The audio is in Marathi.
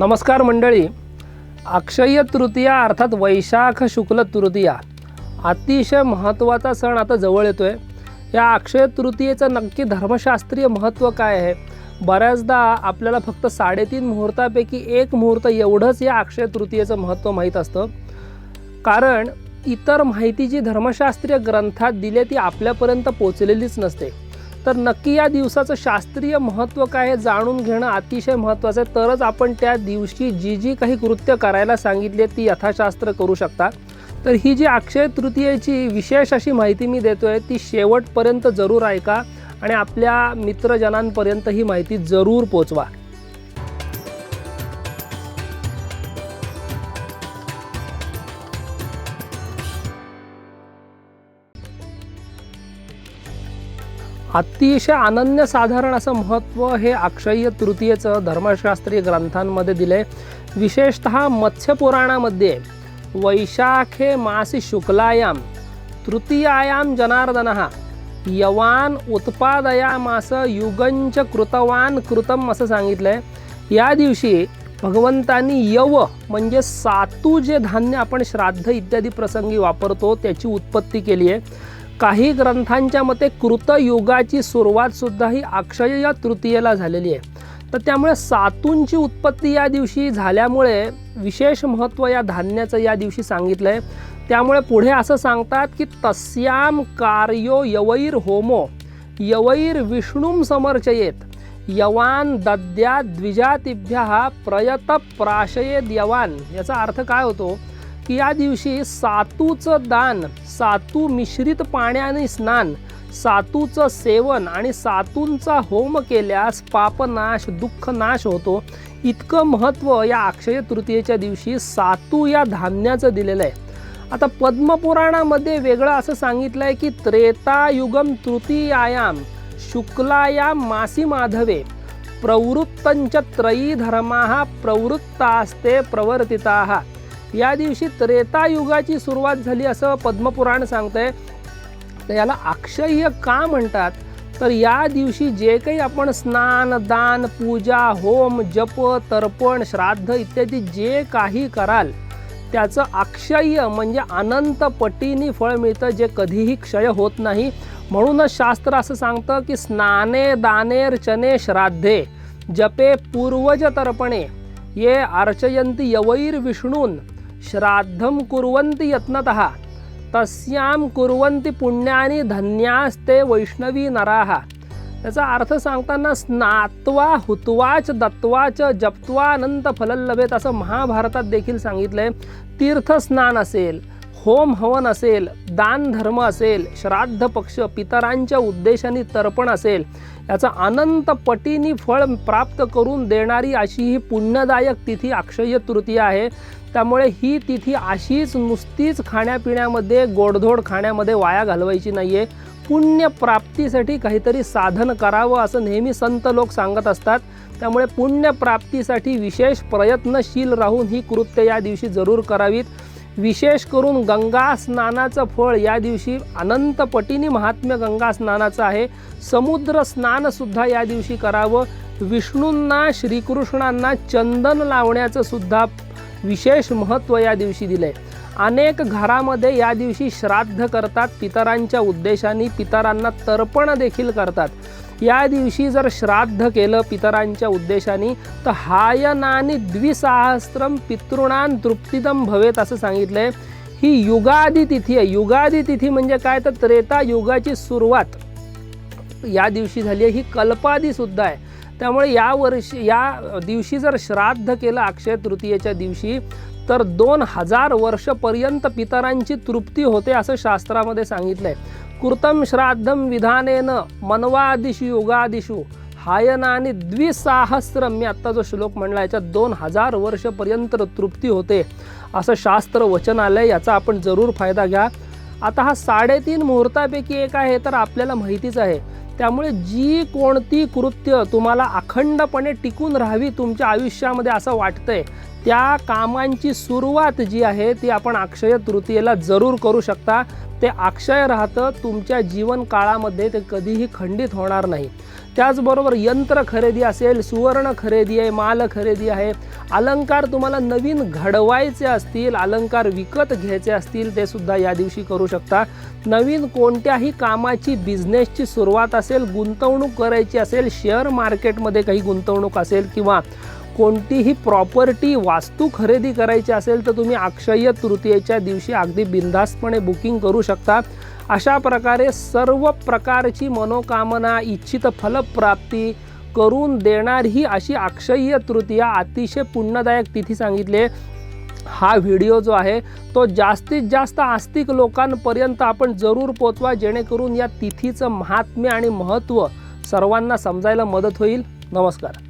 नमस्कार मंडळी. अक्षय तृतीया अर्थात वैशाख शुक्ल तृतीया. अतिशय महत्त्वाचा सण आता जवळ येतो आहे या अक्षय तृतीयेचं नक्की धर्मशास्त्रीय महत्त्व काय आहे? बऱ्याचदा आपल्याला फक्त साडेतीन मुहूर्तापैकी एक मुहूर्त एवढंच या अक्षय तृतीयेचं महत्त्व माहीत असतं. कारण इतर माहिती जी धर्मशास्त्रीय ग्रंथात दिली ती आपल्यापर्यंत पोचलेलीच नसते. तर नक्की या दिवसाचं शास्त्रीय महत्त्व काय हे जाणून घेणं अतिशय महत्त्वाचं आहे. तरच आपण त्या दिवशी जी जी काही कृत्य करायला सांगितली आहेत ती यथाशास्त्र करू शकता तर ही जी अक्षय तृतीयेची विशेष अशी माहिती मी देतो आहे ती शेवटपर्यंत जरूर ऐका आणि आपल्या मित्रजनांपर्यंत ही माहिती जरूर पोचवा. अतिशय अनन्यसाधारण असं महत्त्व हे अक्षय्य तृतीयेचं धर्मशास्त्रीय ग्रंथांमध्ये दिलं आहे विशेषत मत्स्यपुराणामध्ये वैशाखे मासी शुक्लायाम तृतीयायाम जनार्दनः यवान उत्पादयामास युगंच कृतवान कृतम असं सांगितलं आहे या दिवशी भगवंतांनी यव म्हणजे सातू जे धान्य आपण श्राद्ध इत्यादी प्रसंगी वापरतो त्याची उत्पत्ती केली आहे काही ग्रंथांच्या मते कृतयुगाची सुरुवात सुद्धा ही अक्षय या तृतीयेला झालेली आहे. तर त्यामुळे सातूंची उत्पत्ती या दिवशी झाल्यामुळे विशेष महत्त्व या धान्याचं या दिवशी सांगितलं आहे त्यामुळे पुढे असं सांगतात की तस्याम कार्यो यवैर होमो यवैर विष्णूम समर्चयेत यवान दद्या द्विजातिभ्या प्रयत प्राशयेद यवान. याचा अर्थ काय होतो? की या दिवशी सातूचं दान सातू मिश्रित पाण्याने स्नान सातूचं सेवन आणि सातूंचा होम केल्यास पापनाश दुःख नाश होतो. इतकं महत्त्व या अक्षय तृतीयेच्या दिवशी सातू या धान्याचं दिलेलं आहे. आता पद्मपुराणामध्ये वेगळं असं सांगितलं आहे की त्रेतायुगम तृतीयायाम शुक्लायाम मासी माधवे प्रवृत्तंच त्रयी धर्मा प्रवृत्तास्ते प्रवर्तिता. या दिवशी त्रेतायुगाची सुरुवात झाली असं पद्मपुराण सांगतंय. तर याला अक्षय्य का म्हणतात? तर या दिवशी जे काही आपण स्नान दान पूजा होम जप तर्पण श्राद्ध इत्यादी जे काही कराल त्याचं अक्षय्य म्हणजे अनंत पटीने फळ मिळतं जे कधीही क्षय होत नाही. म्हणूनच शास्त्र असं सांगतं की स्नाने दानेर्चने श्राद्धे जपे पूर्वज तर्पणे ये अर्चयंती यवैर विष्णून श्राद्धं कुर्वन्ति यत्नतः तस्याम कुर्वन्ति पुण्यानि धन्यास्ते वैष्णवी नराहा त्याचा अर्थ सांगताना स्नात्वा हुत्वाच दत्वाच जप्त्वानंत फलल्लभेत असं महाभारतात देखील सांगितलं आहे तीर्थस्नान असेल होम हवन असेल दान धर्म असेल श्राद्ध पक्ष पितरांच्या उद्देशाने तर्पण असेल याचा अनंत पटीनी फळ प्राप्त करून देणारी अशी ही पुण्यदायक तिथी अक्षय तृतीया आहे. त्यामुळे ही तिथी अशीच नुसतीच खाण्यापिण्यामध्ये गोडधोड खाण्यामध्ये वाया घालवायची नाही आहे पुण्यप्राप्तीसाठी काहीतरी साधन करावं असं नेहमी संत लोक सांगत असतात. त्यामुळे पुण्यप्राप्तीसाठी विशेष प्रयत्नशील राहून ही कृत्य या दिवशी जरूर करावीत. विशेष करून गंगा स्नानाचं फळ या दिवशी अनंत पटीने महात्म्य गंगा स्नानाचं आहे. समुद्र स्नानसुद्धा या दिवशी करावं. विष्णूंना श्रीकृष्णांना चंदन लावण्याचं सुद्धा विशेष महत्त्व या दिवशी दिलं आहे अनेक घरामध्ये या दिवशी श्राद्ध करतात पितरांच्या उद्देशाने. पितरांना तर्पण देखील करतात. या दिवशी जर श्राद्ध केलं पितरांच्या उद्देशाने तर हायनानी द्विसहस्त्रम पितृणान तृप्तिदम भवेत असं सांगितलंय. ही युगादी तिथी आहे. युगादी तिथी म्हणजे काय? तर त्रेता युगाची सुरुवात या दिवशी झाली आहे. ही कल्पादी सुद्धा आहे. त्यामुळे या वर्षी या दिवशी जर श्राद्ध केलं अक्षय तृतीयेच्या दिवशी तर दोन हजार वर्षपर्यंत पितरांची तृप्ती होते असं शास्त्रामध्ये सांगितलंय. कृतम श्राद्धम विधानेन मनवादिशु युगादिशु हायनाने द्विसाहस्रम मी आत्ता जो श्लोक म्हणला याच्यात दोन हजार वर्षपर्यंत तृप्ती होते असं शास्त्र वचन आलंय याचा आपण जरूर फायदा घ्या. आता हा साडेतीन मुहूर्तापैकी एक आहे तर आपल्याला माहितीच आहे. त्यामुळे जी कोणती कृत्य तुम्हाला अखंडपणे टिकून राहावी तुमच्या आयुष्यामध्ये असं वाटतंय त्या कामांची सुरुवात जी आहे ती आपण अक्षय तृतीयेला जरूर करू शकता. ते अक्षय राहतं तुमच्या जीवन काळामध्ये ते कधीही खंडित होणार नाही. त्याचबरोबर यंत्र खरेदी असेल सुवर्ण खरेदी आहे माल खरेदी आहे अलंकार तुम्हाला नवीन घडवायचे असतील अलंकार विकत घ्यायचे असतील ते सुद्धा या दिवशी करू शकता. नवीन कोणत्याही कामाची बिझनेसची सुरुवात असेल गुंतवणूक करायची असेल शेअर मार्केटमध्ये काही गुंतवणूक असेल किंवा कोणतीही प्रॉपर्टी वास्तू खरेदी करायची असेल तर तुम्ही अक्षय्य तृतीयेच्या दिवशी अगदी बिनधास्तपणे बुकिंग करू शकता. अशा प्रकारे सर्व प्रकारची मनोकामना इच्छित फलप्राप्ती करून देणारी अशी अक्षय्य तृतीया अतिशय पुण्यदायक तिथी सांगितले. हा व्हिडिओ जो आहे तो जास्तीत जास्त आस्तिक लोकांपर्यंत आपण जरूर पोचवा जेणेकरून या तिथीचं महात्म्य आणि महत्त्व सर्वांना समजायला मदत होईल. नमस्कार.